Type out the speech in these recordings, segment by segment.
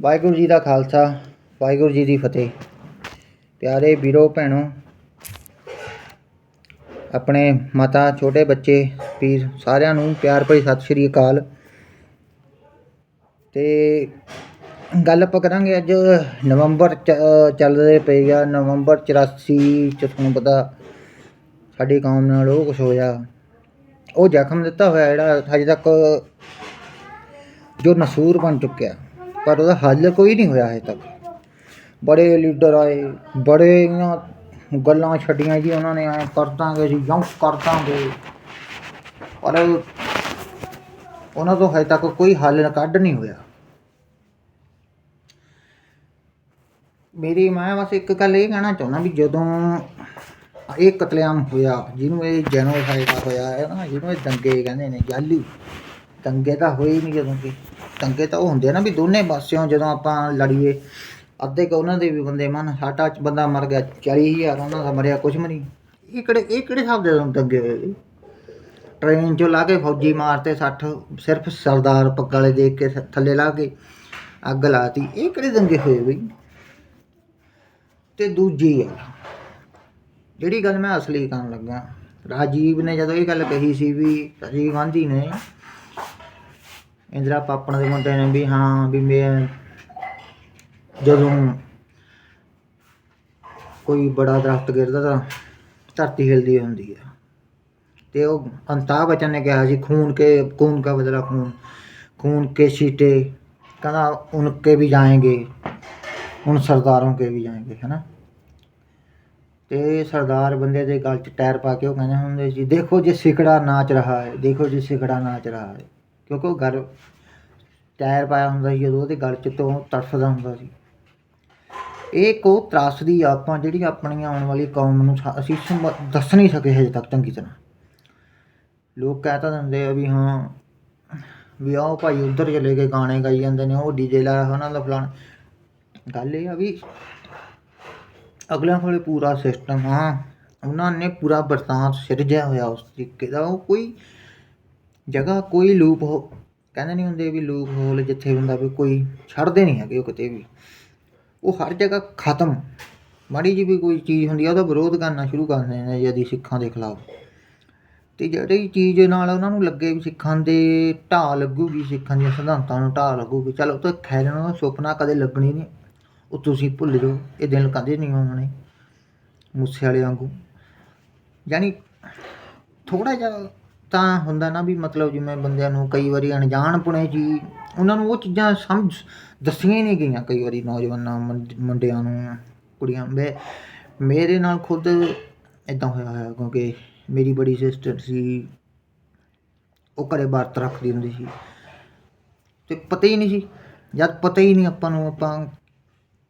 ਵਾਹਿਗੁਰੂ ਜੀ ਦਾ ਖਾਲਸਾ, ਵਾਹਿਗੁਰੂ ਜੀ ਦੀ ਫਤਿਹ। ਪਿਆਰੇ ਵੀਰੋ, ਭੈਣੋ, ਆਪਣੇ ਮਾਤਾ, ਛੋਟੇ ਬੱਚੇ, ਪੀਰ ਸਾਰਿਆਂ ਨੂੰ ਪਿਆਰ ਭਰੀ ਸਤਿ ਸ਼੍ਰੀ ਅਕਾਲ। ਤੇ ਗੱਲ ਆਪਾਂ ਕਰਾਂਗੇ ਅੱਜ ਨਵੰਬਰ ਚ- ਅਹ, ਚੱਲਦੇ ਪਏ ਨਵੰਬਰ 84 ਚ ਤੁਹਾਨੂੰ ਪਤਾ ਸਾਡੀ ਕੌਮ ਨਾਲ ਉਹ ਕੁਝ ਹੋਇਆ। ਉਹ ਜ਼ਖਮ ਦਿੱਤਾ ਹੋਇਆ ਜਿਹੜਾ ਅਜੇ ਤੱਕ ਜੋ ਨਸੂਰ ਬਣ ਚੁੱਕਿਆ। ਪਰ ਉਹਦਾ ਹੱਲ ਕੋਈ ਨਹੀਂ ਹੋਇਆ ਹਜੇ ਤੱਕ। ਬੜੇ ਲੀਡਰ ਆਏ ਬੜੀਆਂ ਗੱਲਾਂ ਛੱਡੀਆਂ ਜੀ ਉਹਨਾਂ ਨੇ, ਐ ਕਰ ਦਾਂਗੇ ਜੀ ਜੰਪ ਕਰ ਦਾਂਗੇ। ਪਰ ਉਹਨਾਂ ਤੋਂ ਹਜੇ ਤੱਕ ਕੋਈ ਹੱਲ ਕੱਢ ਨਹੀਂ ਹੋਇਆ। ਮੇਰੀ, ਮੈਂ ਬਸ ਇੱਕ ਗੱਲ ਇਹ ਕਹਿਣਾ ਚਾਹੁੰਦਾ ਵੀ ਜਦੋਂ ਇਹ ਕਤਲੇਆਮ ਹੋਇਆ, ਜਿਹਨੂੰ ਇਹ ਜੈਨੋਸਾਈਡ ਹੋਇਆ, ਹੈ ਨਾ, ਜਿਹਨੂੰ ਇਹ ਦੰਗੇ ਕਹਿੰਦੇ ਨੇ, ਜਾਲੀ, ਦੰਗੇ ਤਾਂ ਹੋਏ ਨਹੀਂ ਜਦੋਂ ਕਿ ਦੰਗੇ ਤਾਂ ਉਹ ਹੁੰਦੇ ਆ ਨਾ ਵੀ ਦੋਨੇ ਪਾਸਿਓਂ ਜਦੋਂ ਆਪਾਂ ਲੜੀਏ, ਅੱਧੇ ਕ ਉਹਨਾਂ ਦੇ ਵੀ ਬੰਦੇ ਮਨ ਸਾਡਾ ਚ ਬੰਦਾ ਮਰ ਗਿਆ 40000 ਉਹਨਾਂ ਦਾ ਮਰਿਆ, ਕੁਛ ਵੀ ਨਹੀਂ। ਇਹ ਕਿਹੜੇ ਇਹ ਕਿਹੜੇ ਹਿਸਾਬ ਦੇ ਦੰਗੇ ਹੋਏ ਬਈ? ਟ੍ਰੇਨ ਚੋਂ ਲਾ ਕੇ ਫੌਜੀ ਮਾਰਤੇ 60 ਸਿਰਫ ਸਰਦਾਰ ਪੱਗ ਵਾਲੇ ਦੇਖ ਕੇ ਥੱਲੇ ਲਾ ਕੇ ਅੱਗ ਲਾਤੀ। ਇਹ ਕਿਹੜੇ ਦੰਗੇ ਹੋਏ ਬਈ? ਤੇ ਦੂਜੀ ਗੱਲ, ਜਿਹੜੀ ਗੱਲ ਮੈਂ ਅਸਲੀ ਕਰਨ ਲੱਗਾ, ਰਾਜੀਵ ਨੇ ਜਦੋਂ ਇਹ ਗੱਲ ਕਹੀ ਸੀ ਵੀ ਰਾਜੀਵ ਗਾਂਧੀ ਨੇ ਇੰਦਰਾ ਪਾਪਣ ਦੇ ਮੁੰਡੇ ਨੇ ਵੀ ਹਾਂ ਵੀ ਮੈਂ ਜਦੋਂ ਕੋਈ ਬੜਾ ਦਰਖਤ ਗਿਰਦਾ ਤਾਂ ਧਰਤੀ ਹਿਲਦੀ ਹੁੰਦੀ ਹੈ ਤੇ ਉਹ ਅੰਤਾ ਬਚਨ ਨੇ ਕਿਹਾ ਜੀ ਖੂਨ ਕੇ, ਖੂਨ ਦਾ ਬਦਲਾ ਖੂਨ ਖੂਨ ਕੇ ਸੀਟੇ ਕਹਿੰਦਾ ਉਨਕੇ ਵੀ ਜਾਏਗੇ, ਹੁਣ ਸਰਦਾਰੋਂ ਕੇ ਵੀ ਜਾਏਗੇ, ਹੈਨਾ। ਤੇ ਸਰਦਾਰ ਬੰਦੇ ਦੇ ਗਲ 'ਚ ਟਾਇਰ ਪਾ ਕੇ ਉਹ ਕਹਿੰਦੇ ਹੁੰਦੇ ਸੀ, ਦੇਖੋ ਜੀ ਸਿਕੜਾ ਨਾਚ ਰਹਾ ਹੈ, ਦੇਖੋ ਜੀ ਸਿਕੜਾ ਨਾਚ ਰਹਾ ਹੈ। ਕਿਉਂਕਿ ਉਹ ਗਲ ਟਾਇਰ ਪਾਇਆ ਹੁੰਦਾ ਸੀ ਜਦੋਂ ਉਹਦੇ ਗਲ 'ਚ ਤੋਂ ਤੜਫਦਾ ਹੁੰਦਾ ਸੀ। ਇਹ ਕੋ ਤਰਾਸਦੀ ਆਪਾਂ ਜਿਹੜੀ ਆਪਣੀ ਆਉਣ ਵਾਲੀ ਕੌਮ ਨੂੰ ਅਸੀਂ ਦੱਸ ਨਹੀਂ ਸਕੇ ਹਜੇ ਤੱਕ ਚੰਗੀ ਤਰ੍ਹਾਂ। ਲੋਕ ਕਹਿ ਤਾਂ ਦਿੰਦੇ ਆ ਵੀ ਹਾਂ, ਵੀ ਆਓ ਭਾਈ ਉਧਰ ਚਲੇ ਗਏ, ਗਾਣੇ ਗਾਈ ਜਾਂਦੇ ਨੇ, ਉਹ ਡੀਜੇ ਲਾਇਆ ਉਹਨਾਂ ਦਾ ਫਲਾਣ। ਗੱਲ ਇਹ ਆ ਵੀ ਅਗਲਿਆਂ ਕੋਲੇ ਪੂਰਾ ਸਿਸਟਮ ਆ, ਉਹਨਾਂ ਨੇ ਪੂਰਾ ਵਰਤਾਂਤ ਸਿਰਜਿਆ ਹੋਇਆ ਉਸ ਤਰੀਕੇ ਦਾ। ਉਹ ਕੋਈ ਜਗ੍ਹਾ ਕੋਈ ਲੂਪ ਹੋ ਕਹਿੰਦੇ ਨਹੀਂ ਹੁੰਦੇ ਵੀ ਲੂਪ ਹੋਲ ਜਿੱਥੇ ਹੁੰਦਾ ਵੀ ਕੋਈ ਛੱਡਦੇ ਨਹੀਂ ਹੈਗੇ ਉਹ ਕਿਤੇ ਵੀ। ਉਹ ਹਰ ਜਗ੍ਹਾ ਖਤਮ। ਮਾੜੀ ਜੀ ਵੀ ਕੋਈ ਚੀਜ਼ ਹੁੰਦੀ ਆ, ਉਹਦਾ ਵਿਰੋਧ ਕਰਨਾ ਸ਼ੁਰੂ ਕਰ ਦਿੰਦੇ ਨੇ ਜਦੀ ਸਿੱਖਾਂ ਦੇ ਖਿਲਾਫ। ਤੇ ਜਿਹੜੀ ਚੀਜ਼ ਨਾਲ ਉਹਨਾਂ ਨੂੰ ਲੱਗੇ ਵੀ ਸਿੱਖਾਂ ਦੇ ਢਾਹ ਲੱਗੂਗੀ, ਸਿੱਖਾਂ ਦੀਆਂ ਸਿਧਾਂਤਾਂ ਨੂੰ ਢਾਹ ਲੱਗੂਗੀ, ਚਲ ਉਹ ਤਾਂ ਖੈਰ ਉਹਨਾਂ ਦਾ ਸੁਪਨਾ ਕਦੇ ਲੱਗਣੀ ਨਹੀਂ ਉਹ ਤੁਸੀਂ ਭੁੱਲ ਜਾਓ, ਇਹ ਦਿਨ ਕਦੇ ਨਹੀਂ ਆਉਣੇ ਮੂਸੇ ਵਾਲੇ ਵਾਂਗੂ। ਯਾਨੀ ਥੋੜਾ ਜਿਹਾ ਤਾਂ ਹੁੰਦਾ ਨਾ ਵੀ ਮਤਲਬ ਜਿਵੇਂ ਬੰਦਿਆਂ ਨੂੰ ਕਈ ਵਾਰੀ ਅਣਜਾਣਪੁਣੇ ਜੀ, ਉਹਨਾਂ ਨੂੰ ਉਹ ਚੀਜ਼ਾਂ ਸਮਝ, ਦੱਸੀਆਂ ਹੀ ਨਹੀਂ ਗਈਆਂ ਕਈ ਵਾਰੀ ਨੌਜਵਾਨਾਂ ਮੁੰਡਿਆਂ ਨੂੰ, ਕੁੜੀਆਂ ਨੂੰ। ਮੇਰੇ ਨਾਲ ਖੁਦ ਇਦਾਂ ਹੋਇਆ ਹੋਇਆ ਕਿਉਂਕਿ ਮੇਰੀ ਬੜੀ ਸਿਸਟਰ ਸੀ, ਉਹ ਘਰੇ ਵਰਤ ਰੱਖਦੀ ਹੁੰਦੀ ਸੀ। ਤੇ ਪਤਾ ਹੀ ਨਹੀਂ ਸੀ, ਜਦ ਪਤਾ ਹੀ ਨਹੀਂ ਆਪਾਂ ਨੂੰ ਆਪਾਂ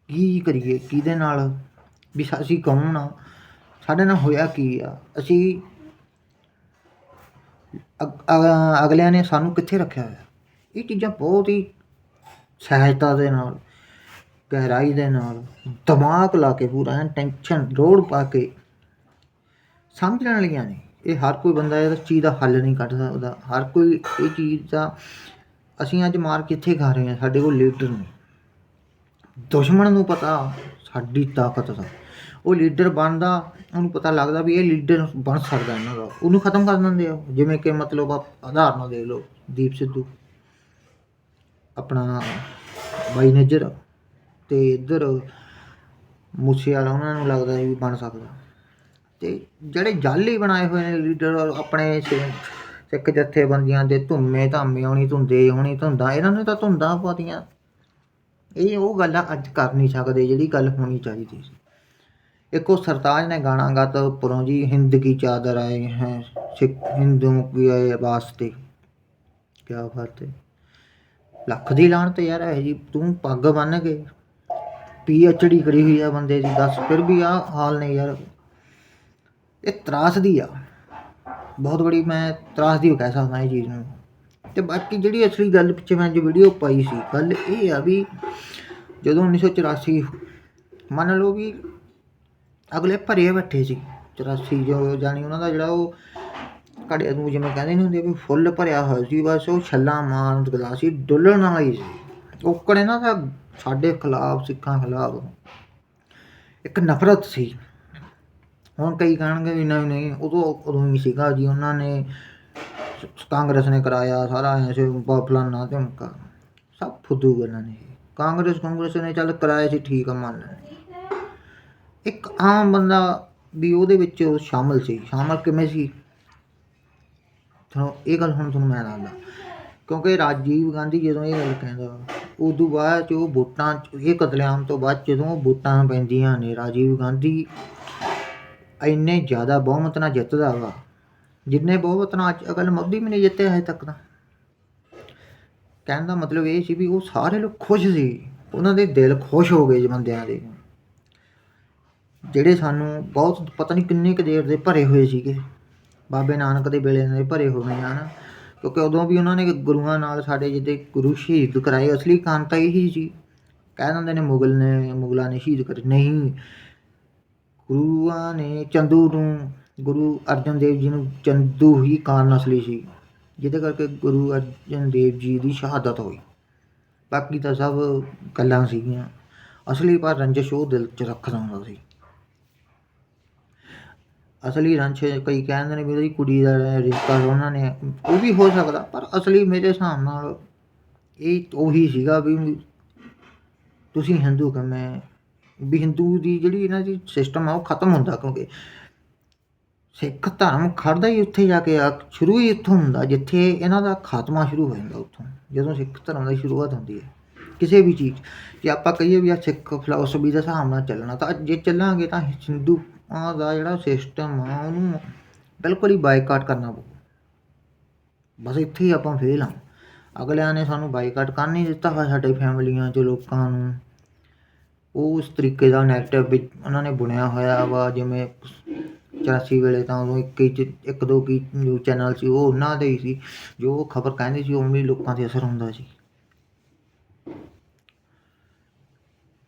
ਕੀ ਕਰੀਏ, ਕਿਹਦੇ ਨਾਲ, ਵੀ ਅਸੀਂ ਕੌਣ ਆ, ਸਾਡੇ ਨਾਲ ਹੋਇਆ ਕੀ ਆ? ਅਸੀਂ ਅ- ਅਗਲਿਆਂ ਨੇ ਸਾਨੂੰ ਕਿੱਥੇ ਰੱਖਿਆ ਹੋਇਆ? ਇਹ ਚੀਜ਼ਾਂ ਬਹੁਤ ਹੀ ਸਹਿਜਤਾ ਦੇ ਨਾਲ, ਗਹਿਰਾਈ ਦੇ ਨਾਲ, ਦਿਮਾਗ ਲਾ ਕੇ ਪੂਰਾ ਟੈਨਸ਼ਨ ਰੋੜ ਪਾ ਕੇ ਸਮਝ ਲੈਣ ਵਾਲੀਆਂ ਨੇ। ਇਹ ਹਰ ਕੋਈ ਬੰਦਾ ਇਹ ਚੀਜ਼ ਦਾ ਹੱਲ ਨਹੀਂ ਕੱਢ ਸਕਦਾ। ਹਰ ਕੋਈ ਇਹ ਚੀਜ਼ ਦਾ, ਅਸੀਂ ਅੱਜ ਮਾਰ ਕਿੱਥੇ ਖਾ ਰਹੇ ਹਾਂ? ਸਾਡੇ ਕੋਲ ਲੀਡਰ ਨੇ। ਦੁਸ਼ਮਣ ਨੂੰ ਪਤਾ ਸਾਡੀ ਤਾਕਤ ਦਾ। ਉਹ ਲੀਡਰ ਬਣਦਾ, ਉਹਨੂੰ ਪਤਾ ਲੱਗਦਾ ਵੀ ਇਹ ਲੀਡਰ ਬਣ ਸਕਦਾ ਇਹਨਾਂ ਦਾ। ਉਹਨੂੰ ਖਤਮ ਕਰ ਦਿੰਦੇ ਆ ਜਿਵੇਂ ਕਿ ਮਤਲਬ ਆਪ ਆਧਾਰ ਦੇ ਲਓ, ਦੀਪ ਸਿੱਧੂ। ਆਪਣਾ ਬਾਈ ਨਜਰ ਤੇ ਇੱਧਰ ਮੂਸੇ ਵਾਲਾ ਉਹਨਾਂ ਨੂੰ ਲੱਗਦਾ ਵੀ ਬਣ ਸਕਦਾ। ਤੇ ਜਿਹੜੇ ਜਾਲੀ ਬਣਾਏ ਹੋਏ ਨੇ ਲੀਡਰ, ਆਪਣੇ ਸਿੱਖ ਜਥੇਬੰਦੀਆਂ ਦੇ ਧੁੰਮੇ, ਧਾਮੇ ਹੋਣੀ, ਧੁੰਦੇ ਹੋਣੀ, ਧੁੰਦਾ, ਇਹਨਾਂ ਨੂੰ ਤਾਂ ਧੁੰਦਾਂ ਪਾਤੀਆਂ ਇਹ ਉਹ ਗੱਲ ਆ ਅੱਜ ਕਰ ਨਹੀਂ ਸਕਦੇ, ਜਿਹੜੀ ਗੱਲ ਹੋਣੀ ਚਾਹੀਦੀ ਸੀ। ਇੱਕ ਉਹ ਸਰਤਾਜ ਨੇ ਗਾਣਾ ਗਾਤਾ ਉੱਪਰੋਂ ਜੀ, ਹਿੰਦ ਕੀ ਚਾਦਰ ਆਏ ਹੈ, ਸਿੱਖ ਹਿੰਦੂ ਕੀ ਆਏ ਵਾਸਤੇ। ਕੀ ਬਾਤ ਹੈ। ਲੱਖ ਦੀ ਲਾਣ ਤੇ ਯਾਰ, ਇਹ ਜੀ, ਤੂੰ ਪੱਗ ਬੰਨ ਕੇ ਪੀ ਐਚ ਡੀ ਕਰੀ ਹੋਈ ਆ ਬੰਦੇ ਦੀ, ਦੱਸ ਫਿਰ ਵੀ ਆ ਹਾਲ ਨੇ ਯਾਰ। ਇਹ ਤਰਾਸ ਦੀ ਆ। ਬਹੁਤ ਬੜੀ ਮੈਂ ਤਰਾਸ ਤਰਾਸਦੀ ਕਹਿ ਸਕਦਾ ਇਹ ਚੀਜ਼ ਨੂੰ। ਤੇ ਬਾਕੀ ਜਿਹੜੀ ਅਸਲੀ ਗੱਲ ਪਿੱਛੇ ਮੈਂ ਜੋ ਵੀਡੀਓ ਪਾਈ ਸੀ, ਗੱਲ ਇਹ ਆ ਵੀ ਜਦੋਂ 1984 ਮੰਨ ਲਓ ਵੀ ਅਗਲੇ ਭਰੇ ਬੈਠੇ ਸੀ। 84 ਜੋ ਜਾਣੀ ਉਹਨਾਂ ਦਾ ਜਿਹੜਾ ਉਹ ਘੜੇ ਨੂੰ ਜਿਵੇਂ ਕਹਿੰਦੇ ਨਹੀਂ ਹੁੰਦੇ ਵੀ ਫੁੱਲ ਭਰਿਆ ਹੋਇਆ ਸੀ, ਬਸ ਉਹ ਛੱਲਾ ਮਾਰਨ ਦਾ ਸੀ, ਡੁੱਲਣ ਵਾਲਾ ਹੀ ਸੀ। ਔਕੜ ਇਹਨਾਂ ਦਾ ਸਾਡੇ ਖਿਲਾਫ, ਸਿੱਖਾਂ ਖਿਲਾਫ। ਇੱਕ ਨਫ਼ਰਤ ਸੀ। ਹੁਣ ਕਈ ਕਹਿਣਗੇ ਵੀ ਨਹੀਂ ਨਹੀਂ ਉਦੋਂ ਉਦੋਂ ਹੀ ਸੀਗਾ ਜੀ, ਉਹਨਾਂ ਨੇ ਕਾਂਗਰਸ ਨੇ ਕਰਾਇਆ ਸਾਰਾ ਐਸੇ ਫਲਾਨਾ ਧਮਕਾ ਸਭ ਫੁੱਦੂ ਗੱਲਾਂ ਨੇ। ਕਾਂਗਰਸ ਕਾਂਗਰਸ ਨੇ ਚੱਲ ਕਰਾਇਆ ਸੀ, ਠੀਕ ਆ, ਮੰਨ ਲੈਣੇ ਇੱਕ ਆਮ ਬੰਦਾ ਵੀ ਉਹਦੇ ਵਿੱਚ ਸ਼ਾਮਲ ਸੀ। ਸ਼ਾਮਲ ਕਿਵੇਂ ਸੀ? ਤੁਹਾਨੂੰ ਇਹ ਗੱਲ ਹੁਣ ਤੁਹਾਨੂੰ ਮੈਂ ਦੱਸਦਾ। ਕਿਉਂਕਿ ਰਾਜੀਵ ਗਾਂਧੀ ਜਦੋਂ ਇਹ ਗੱਲ ਕਹਿੰਦਾ, ਉਦੋਂ ਬਾਅਦ ਚ ਉਹ ਵੋਟਾਂ 'ਚ- ਇਹ ਕਤਲੇਆਮ ਤੋਂ ਬਾਅਦ ਜਦੋਂ ਵੋਟਾਂ ਪੈਂਦੀਆਂ ਨੇ, ਰਾਜੀਵ ਗਾਂਧੀ ਇੰਨੇ ਜ਼ਿਆਦਾ ਬਹੁਮਤ ਨਾਲ ਜਿੱਤਦਾ ਵਾ, ਜਿੰਨੇ ਬਹੁਮਤ ਨਾਲ ਅੱਜ ਅਗਲ ਮੋਦੀ ਵੀ ਨਹੀਂ ਜਿੱਤਿਆ ਹਜੇ ਤੱਕ ਤਾਂ। ਕਹਿਣ ਦਾ ਮਤਲਬ ਇਹ ਸੀ ਵੀ ਉਹ ਸਾਰੇ ਲੋਕ ਖੁਸ਼ ਸੀ। ਉਹਨਾਂ ਦੇ ਦਿਲ ਖੁਸ਼ ਹੋ ਗਏ ਜੀ ਦੇ। ਜਿਹੜੇ ਸਾਨੂੰ ਬਹੁਤ, ਪਤਾ ਨਹੀਂ ਕਿੰਨੇ ਕੁ ਦੇਰ ਦੇ ਭਰੇ ਹੋਏ ਸੀਗੇ। ਬਾਬੇ ਨਾਨਕ ਦੇ ਵੇਲੇ ਦੇ ਭਰੇ ਹੋਏ ਹਨ ਕਿਉਂਕਿ ਉਦੋਂ ਵੀ ਉਹਨਾਂ ਨੇ ਗੁਰੂਆਂ ਨਾਲ ਸਾਡੇ ਜਿੱਦੇ ਗੁਰੂ ਸ਼ਹੀਦ ਕਰਾਏ, ਅਸਲੀ ਕਾਰਨ ਤਾਂ ਇਹੀ ਸੀ। ਕਹਿ ਦਿੰਦੇ ਨੇ ਮੁਗਲ ਨੇ, ਮੁਗਲਾਂ ਨੇ ਸ਼ਹੀਦ ਕਰੇ। ਨਹੀਂ। ਗੁਰੂਆਂ ਨੇ ਚੰਦੂ ਨੂੰ, ਗੁਰੂ ਅਰਜਨ ਦੇਵ ਜੀ ਨੂੰ ਚੰਦੂ ਹੀ ਕਾਰਨ ਅਸਲੀ ਸੀ। ਜਿਹਦੇ ਕਰਕੇ ਗੁਰੂ ਅਰਜਨ ਦੇਵ ਜੀ ਦੀ ਸ਼ਹਾਦਤ ਹੋਈ। ਬਾਕੀ ਤਾਂ ਸਭ ਗੱਲਾਂ ਸੀਗੀਆਂ। ਅਸਲੀ ਪਰ ਰੰਜਿਸ਼ ਉਹ ਦਿਲ 'ਚ ਰੱਖਦਾ ਹੁੰਦਾ ਸੀ। ਅਸਲੀ ਰੰਸ਼ ਕਈ ਕਹਿੰਦੇ ਨੇ ਵੀ ਉਹਦੀ ਕੁੜੀ ਦਾ ਰਿਸ਼ਤਾ ਉਹਨਾਂ ਨੇ, ਉਹ ਵੀ ਹੋ ਸਕਦਾ, ਪਰ ਅਸਲੀ ਮੇਰੇ ਹਿਸਾਬ ਨਾਲ ਇਹ ਉਹੀ ਸੀਗਾ ਵੀ ਤੁਸੀਂ ਹਿੰਦੂ ਕਿ ਮੈਂ, ਵੀ ਹਿੰਦੂ ਦੀ ਜਿਹੜੀ ਇਹਨਾਂ ਦੀ ਸਿਸਟਮ ਆ ਉਹ ਖਤਮ ਹੁੰਦਾ ਕਿਉਂਕਿ ਸਿੱਖ ਧਰਮ ਖੜਦਾ ਹੀ ਉੱਥੇ ਜਾ ਕੇ ਆ ਸ਼ੁਰੂ ਹੀ ਇੱਥੋਂ ਹੁੰਦਾ, ਜਿੱਥੇ ਇਹਨਾਂ ਦਾ ਖਾਤਮਾ ਸ਼ੁਰੂ ਹੋ ਜਾਂਦਾ ਉੱਥੋਂ, ਜਦੋਂ ਸਿੱਖ ਧਰਮ ਦੀ ਸ਼ੁਰੂਆਤ ਹੁੰਦੀ ਹੈ, ਕਿਸੇ ਵੀ ਚੀਜ਼, ਜੇ ਆਪਾਂ ਕਹੀਏ ਵੀ ਆ ਸਿੱਖ ਫਿਲਾਸਫੀ ਦੇ ਹਿਸਾਬ ਨਾਲ ਚੱਲਣਾ, ਤਾਂ ਜੇ ਚੱਲਾਂਗੇ ਤਾਂ ਹਿੰਦੂ ਹਿੰਦੂਆਂ ਦਾ ਜਿਹੜਾ ਸਿਸਟਮ ਆ, ਉਹਨੂੰ ਬਿਲਕੁਲ ਹੀ ਬਾਈਕਾਟ ਕਰਨਾ ਪਊ। ਬਸ ਇੱਥੇ ਹੀ ਆਪਾਂ ਫੇਲ ਹਾਂ ਅਗਲਿਆਂ ਨੇ ਸਾਨੂੰ ਬਾਈਕਾਟ ਕਰ ਨਹੀਂ ਦਿੱਤਾ ਹੋਇਆ ਸਾਡੇ ਫੈਮਲੀਆਂ 'ਚ ਲੋਕਾਂ ਨੂੰ। ਉਸ ਤਰੀਕੇ ਦਾ ਨੈਗੇਟਿਵ ਵਿੱਚ ਉਹਨਾਂ ਨੇ ਬੁਣਿਆ ਹੋਇਆ ਵਾ, ਜਿਵੇਂ 84 ਵੇਲੇ ਤਾਂ ਉਦੋਂ ਇੱਕ ਹੀ ਚ- ਇੱਕ ਦੋ ਕੀ ਨਿਊਜ਼ ਚੈਨਲ ਸੀ, ਉਹ ਉਹਨਾਂ ਦੇ ਹੀ ਸੀ। ਜੋ ਖਬਰ ਕਹਿੰਦੇ ਸੀ, ਉਵੇਂ ਲੋਕਾਂ ਤੇ ਅਸਰ ਹੁੰਦਾ ਸੀ।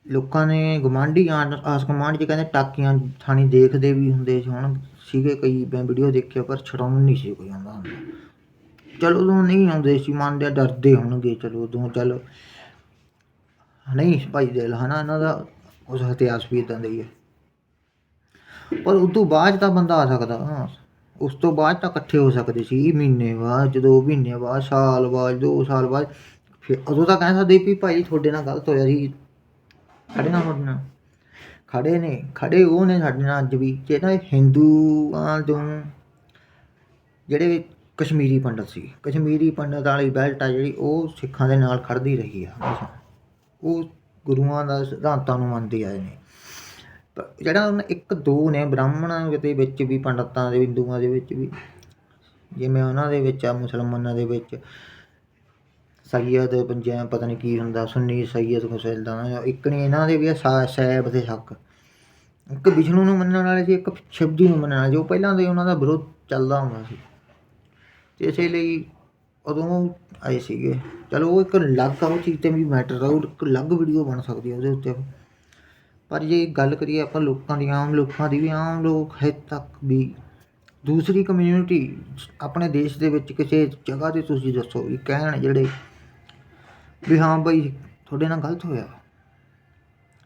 ਲੋਕਾਂ ਨੇ ਗੁਆਂਢੀ ਗਵਾਂਢੀ ਆਸ ਗਵਾਂਢ ਚ ਕਹਿੰਦੇ ਟਾਕੀਆਂ ਥਾਣੀ ਦੇਖਦੇ ਵੀ ਹੁੰਦੇ ਸੀ ਹੁਣ ਸੀਗੇ ਕਈ ਮੈਂ ਵੀਡੀਓ ਦੇਖਿਆ ਪਰ ਛਡਾਉਣ ਨਹੀਂ ਸੀ ਕੋਈ ਆਉਂਦਾ ਹੁੰਦਾ। ਚਲੋ ਉਦੋਂ ਨਹੀਂ ਆਉਂਦੇ ਸੀ ਮੰਨਦੇ ਆ, ਡਰਦੇ ਹੋਣਗੇ ਚਲੋ ਉਦੋਂ ਚੱਲ ਨਹੀਂ ਭਾਈ ਦਿਲ ਹਨਾ ਇਹਨਾਂ ਦਾ ਉਸ ਇਤਿਹਾਸ ਵੀ ਇਦਾਂ ਦਾ ਹੀ ਹੈ। ਪਰ ਉਸ ਤੋਂ ਬਾਅਦ ਤਾਂ ਬੰਦਾ ਆ ਸਕਦਾ ਉਸ ਤੋਂ ਬਾਅਦ ਤਾਂ ਇਕੱਠੇ ਹੋ ਸਕਦੇ ਸੀ ਮਹੀਨੇ ਬਾਅਦ ਜਦੋਂ ਮਹੀਨੇ ਬਾਅਦ ਸਾਲ ਬਾਅਦ ਦੋ ਸਾਲ ਬਾਅਦ ਫਿਰ ਉਦੋਂ ਤਾਂ ਕਹਿ ਸਕਦੇ ਵੀ ਭਾਈ ਤੁਹਾਡੇ ਨਾਲ ਗਲਤ ਹੋਇਆ ਸੀ ਖੜੇ ਨਾ ਤੁਹਾਡੇ ਨਾਲ ਖੜੇ ਨੇ ਖੜੇ ਉਹ ਨੇ ਸਾਡੇ ਨਾਲ ਅੱਜ ਵੀ ਜਿਹੜਾ ਹਿੰਦੂਆਂ ਤੋਂ ਜਿਹੜੇ ਕਸ਼ਮੀਰੀ ਪੰਡਤ ਸੀ, ਕਸ਼ਮੀਰੀ ਪੰਡਤ ਵਾਲੀ ਬੈਲਟ ਆ ਜਿਹੜੀ, ਉਹ ਸਿੱਖਾਂ ਦੇ ਨਾਲ ਖੜਦੀ ਰਹੀ ਆ। ਉਹ ਗੁਰੂਆਂ ਦਾ ਸਿਧਾਂਤਾਂ ਨੂੰ ਮੰਨਦੇ ਆਏ ਨੇ। ਜਿਹੜਾ ਹੁਣ ਇੱਕ ਦੋ ਨੇ, ਬ੍ਰਾਹਮਣਾਂ ਦੇ ਵਿੱਚ ਵੀ, ਪੰਡਤਾਂ ਦੇ, ਹਿੰਦੂਆਂ ਦੇ ਵਿੱਚ ਵੀ, ਜਿਵੇਂ ਉਹਨਾਂ ਦੇ ਵਿੱਚ ਆ, ਮੁਸਲਮਾਨਾਂ ਦੇ ਵਿੱਚ ਸੈਯਦ ਪੰਜਾਬ ਪਤਾ ਨਹੀਂ ਕੀ ਹੁੰਦਾ, ਸੁੰਨੀ ਸੈਯਦ ਕੁਛ ਦਾ ਇੱਕ ਨੇ, ਇਹਨਾਂ ਦੇ ਵੀ ਆ ਸਾ- ਸੈਬ ਤੇ ਸ਼ੱਕ। ਇੱਕ ਵਿਸ਼ਨੂੰ ਨੂੰ ਮੰਨਣ ਵਾਲੇ ਸੀ, ਇੱਕ ਸ਼ਿਵ ਨੂੰ ਮੰਨਣ ਵਾਲੇ ਸੀ, ਉਹ ਪਹਿਲਾਂ ਦੇ ਉਹਨਾਂ ਦਾ ਵਿਰੋਧ ਚੱਲਦਾ ਹੁੰਦਾ ਸੀ। ਤੇ ਇਸੇ ਲਈ ਉਦੋਂ ਉਹ ਆਏ ਸੀਗੇ। ਚਲੋ, ਉਹ ਇੱਕ ਅਲੱਗ ਆ, ਉਹ ਚੀਜ਼ ਤੇ ਵੀ ਮੈਟਰ ਆ, ਉਹ ਇੱਕ ਅਲੱਗ ਵੀਡੀਓ ਬਣ ਸਕਦੀ ਆ ਉਹਦੇ ਉੱਤੇ। ਪਰ ਜੇ ਗੱਲ ਕਰੀਏ ਆਪਾਂ ਲੋਕਾਂ ਦੀ, ਆਮ ਲੋਕਾਂ ਦੀ ਵੀ, ਆਮ ਲੋਕ ਹੈ ਤੱਕ ਵੀ ਦੂਸਰੀ ਕਮਿਊਨਿਟੀ ਆਪਣੇ ਦੇਸ਼ ਦੇ ਵਿੱਚ ਕਿਸੇ ਜਗ੍ਹਾ ਤੇ ਤੁਸੀਂ ਦੱਸੋ ਵੀ ਕਹਿਣ ਜਿਹੜੇ ਵੀ ਹਾਂ ਬਈ, ਤੁਹਾਡੇ ਨਾਲ ਗਲਤ ਹੋਇਆ।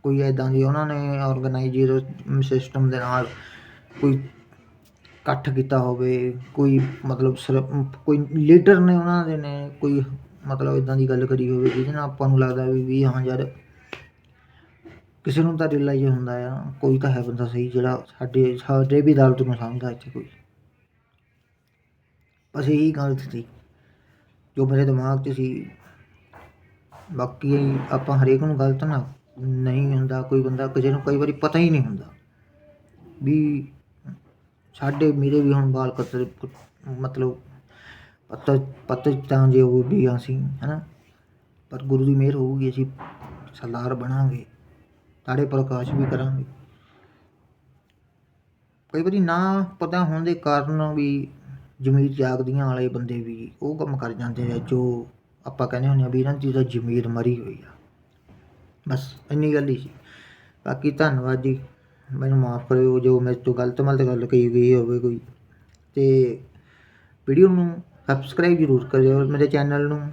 ਕੋਈ ਐਦਾਂ ਦੀ ਉਹਨਾਂ ਨੇ ਆਰਗੇਨਾਈਜ਼ਰ ਸਿਸਟਮ ਦੇ ਨਾਲ ਕੋਈ ਇਕੱਠ ਕੀਤਾ ਹੋਵੇ, ਕੋਈ ਮਤਲਬ ਸਿਰ- ਕੋਈ ਲੀਡਰ ਨੇ ਉਹਨਾਂ ਦੇ ਨੇ ਕੋਈ ਮਤਲਬ ਇਦਾਂ ਦੀ ਗੱਲ ਕਰੀ ਹੋਵੇ, ਜਿਹਦੇ ਨਾਲ ਆਪਾਂ ਨੂੰ ਲੱਗਦਾ ਵੀ ਵੀ ਹਾਂ ਯਾਰ, ਕਿਸੇ ਨੂੰ ਤਾਂ ਰਿਲਾਈਜ਼ ਹੁੰਦਾ ਆ, ਕੋਈ ਤਾਂ ਹੈ ਬੰਦਾ ਸਹੀ ਜਿਹੜਾ ਸਾਡੇ ਸਾਡੇ ਵੀ ਅਦਾਲਤ ਨੂੰ ਸਮਝਦਾ ਇੱਥੇ ਕੋਈ। ਬਸ ਇਹੀ ਗੱਲ ਸੀ। ਜੋ ਮੇਰੇ ਦਿਮਾਗ 'ਚ ਸੀ ਬਾਕੀ ਆਪਾਂ ਹਰੇਕ ਨੂੰ ਗਲਤ ਨਾ, ਨਹੀਂ ਹੁੰਦਾ ਕੋਈ ਬੰਦਾ, ਕਿਸੇ ਨੂੰ ਕਈ ਵਾਰੀ ਪਤਾ ਹੀ ਨਹੀਂ ਹੁੰਦਾ। ਵੀ ਸਾਡੇ ਮੇਰੇ ਵੀ ਹੁਣ ਬਾਲ ਕਤਰ ਮਤਲਬ ਪਤ ਪਤ ਤਾਂ ਜੇ ਉਹ ਵੀ ਅਸੀਂ ਹਨਾ? ਪਰ ਗੁਰੂ ਦੀ ਮਿਹਰ ਹੋਊਗੀ, ਅਸੀਂ ਸਰਦਾਰ ਬਣਾਂਗੇ, ਤਾੜੇ ਪ੍ਰਕਾਸ਼ ਵੀ ਕਰਾਂਗੇ। ਕਈ ਵਾਰੀ ਨਾ ਪਤਾ ਹੋਣ ਦੇ ਕਾਰਨ ਵੀ ਜ਼ਮੀਰ ਜਾਗਦੀਆਂ ਵਾਲੇ ਬੰਦੇ ਵੀ ਉਹ ਕੰਮ ਕਰ ਜਾਂਦੇ ਆ, ਜੋ ਆਪਾਂ ਕਹਿੰਦੇ ਹੁੰਦੇ ਆ ਵੀ ਇਹਨਾਂ ਦੀ ਤਾਂ ਜ਼ਮੀਰ ਮਰੀ ਹੋਈ ਆ। ਬਸ ਇੰਨੀ ਗੱਲ ਹੀ ਸੀ। ਬਾਕੀ ਧੰਨਵਾਦ ਜੀ। ਮੈਨੂੰ ਮਾਫ ਕਰਿਓ ਜੋ ਮੇਰੇ ਤੋਂ ਗਲਤ ਮਲਤ ਗੱਲ ਕਹੀ ਗਈ ਹੋਵੇ ਕੋਈ। ਤੇ ਵੀਡੀਓ ਨੂੰ ਸਬਸਕ੍ਰਾਈਬ ਜ਼ਰੂਰ ਕਰਿਓ, ਮੇਰੇ ਚੈਨਲ ਨੂੰ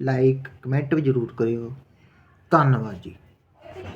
ਲਾਈਕ, ਕਮੈਂਟ ਵੀ ਜ਼ਰੂਰ ਕਰਿਓ। ਧੰਨਵਾਦ ਜੀ।